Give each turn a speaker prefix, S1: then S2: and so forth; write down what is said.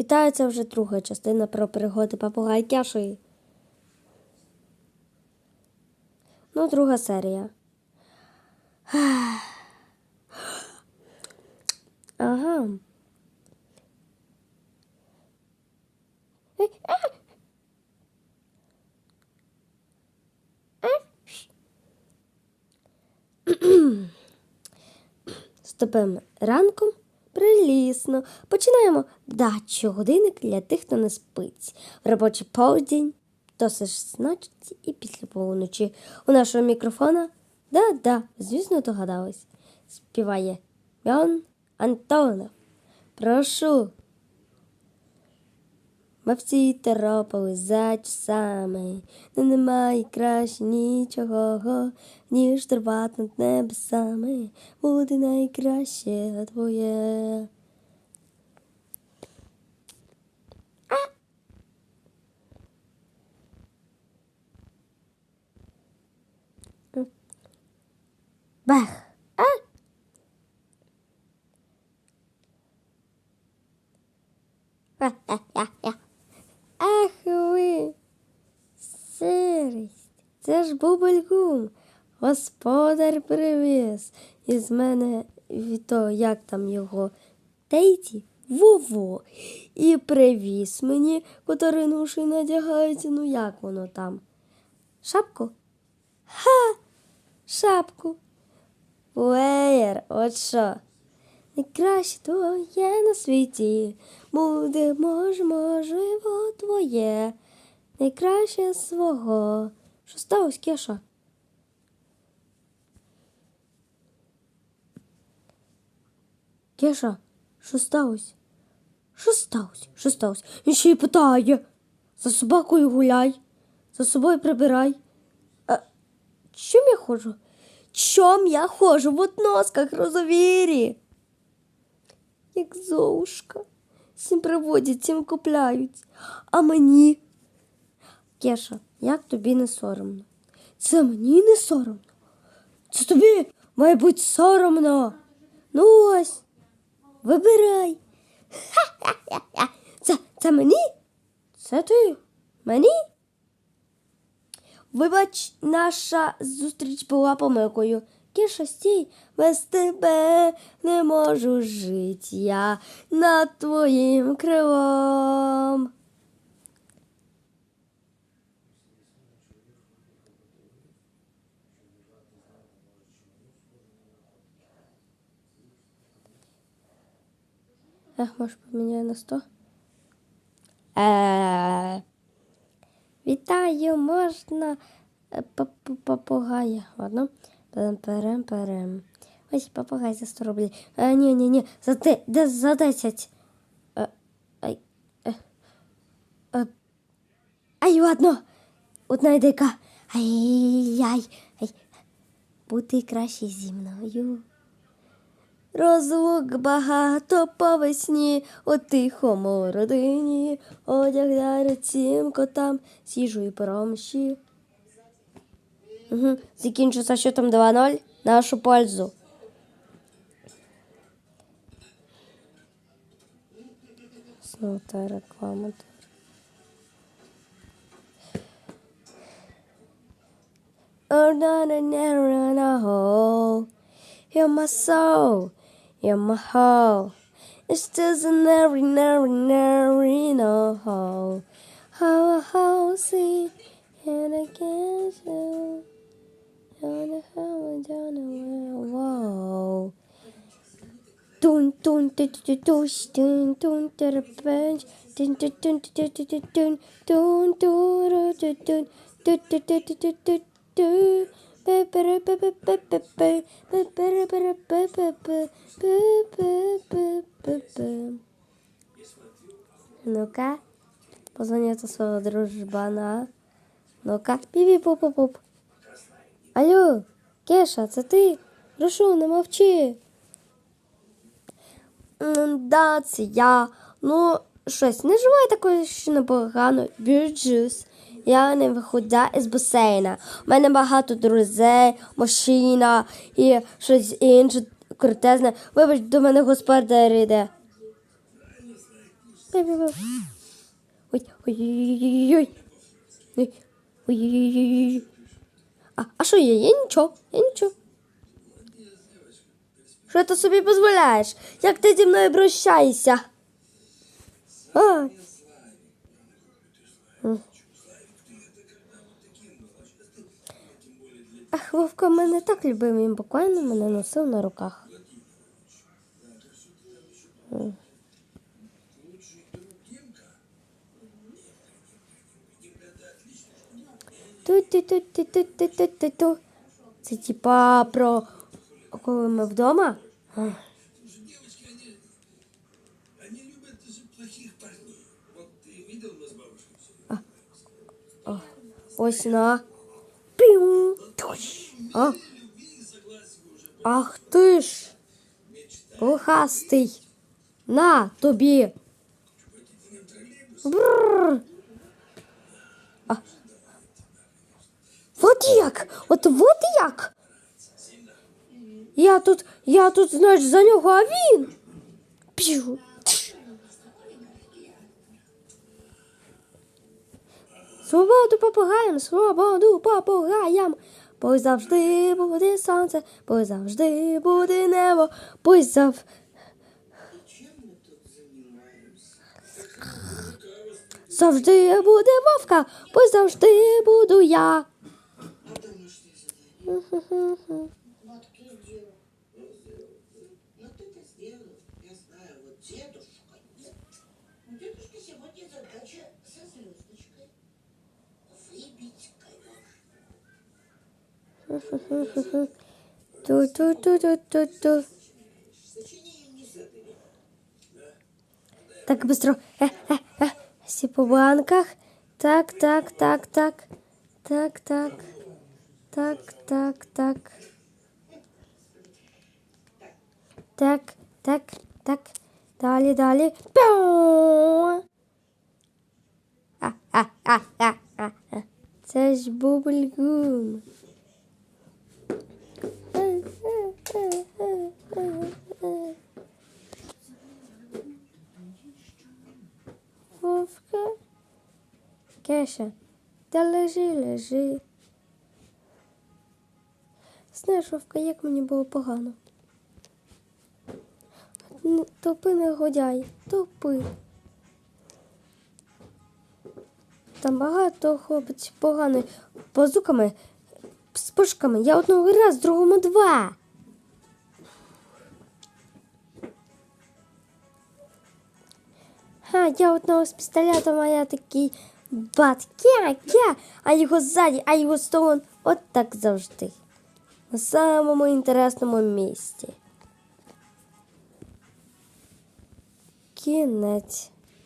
S1: Вітаю, це вже друга частина про пригоди попугай Кеші. Ну, друга серія. Ага. З ранком прилісно. Починаємо дачу годинник для тих, хто не спить. В робочий полдень, досить значить і після полуночі. У нашого мікрофона да-да, звісно, догадались. Співає Ян Антонов. Прошу. Ми всі торопали за часами, не немає краще нічого, ніж тривати над небесами, буде найкраще твоє. Бах! А? Ах ви, сирість, це ж бубельгум. Господар привіз із мене того, як там його тейті, Вово. І привіз мені, котрий нуші надягається, ну як воно там? Шапку? Ха! Шапку. Плеєр, от що? Найкраще твоє на світі буде, може, можливо, твоє. Найкраще свого. Що сталося, Кеша? Кеша, що сталося? Що сталося? Що сталося? Він ще й питає. За собакою гуляй, за собою прибирай. А, чим я ходжу? Чом я ходжу в относках розовірі? Як золушка. Всім приводять, всім купляють. А мені. Кеша, як тобі не соромно? Це мені не соромно. Це тобі має бути соромно. Ну ось, вибирай. Це, це мені? Це ти? Мені? Вибач, наша зустріч була помилкою. Кеша, стій, без тебе не можу жити я над твоїм крилом. Ех, може, поміняю на сто? Е, Вітаю, можна е, попугая. Ладно. Перем, перем, перем. Ось попугай за 100 рублей. А, ні, ні, ні, за, те, за 10. Е, ай, е, е, ай, ладно. Одна ідейка. Ай-яй. Ай. Бути краще зі мною. Розлук багато по весні, у тихому родині, одяг дарить всім котам, сіжу і промші. Угу. Закінчується счетом 2-0 нашу пользу. Знову та реклама. Oh, no, no, no, no, no. You're my soul, you're my whole. It's just an ordinary, ordinary, no hole. How I see and against you. Wow. Tun, tun, ty, ty, ty, tuś, tun, tun, terpęć, tun, tun, tun, tun, tun, tun, tun, tun, tun, tun, tun, Nuka? Poznanie to słowo drużbana. Nuka? Pipi, pup, pup, pup. Алло, Кеша, це ти? Прошу, не мовчи. Да, це я. Ну, щось, не живе такої ще непогано. Бірджус. Я не виходя із басейна. У мене багато друзей, машина і щось інше крутезне. Вибач, до мене господар йде. Ой, ой, ой, ой, ой. Ой, ой, ой, ой, ой. А, а що є? Я нічого, я нічого. Що ти собі дозволяєш? Як ти зі мною обращаєшся? А. Ах, Вовка мене так любив, він буквально мене носив на руках. Ту-ту-ту-ту-ту-ту-ту-ту. Це типа про коли ми вдома? Ось на. Піу. А. Ах ти ж. Лохастий. На тобі. Бррр. А. От як. От от як. Я тут, я тут, знаєш, за нього, а він. Пів. Свободу попугаям, свободу попугаям. Пусть завжди буде сонце, пусть завжди буде небо, пусть зав... Завжди буде вовка, пусть завжди буду я.
S2: Я сделал. Ты это сделал. Я знаю, вот дедушка нет. Сегодня задача со звездочкой. Выбить конечно.
S1: Ту-ту-ту-ту-ту-ту. Так быстро. Э, э, э. Все по банках. Так, так, так, так. Так, так. Так, так, так. Так, так, так. Далі, далі. А, а, а, а, а. Це ж бубльгум. Вовка. Кеша, та лежи, лежи. Знаєш, Вовка, як мені було погано. Топи не годяй, топи. Там багато хлопець поганий базуками, з пушками. Я одного раз, другому два. Ха, я одного з пістолетом, а я такий бат, кя, кя, а його ззаді, а його столон. От так завжди. На самому інтересному місці. Кінець.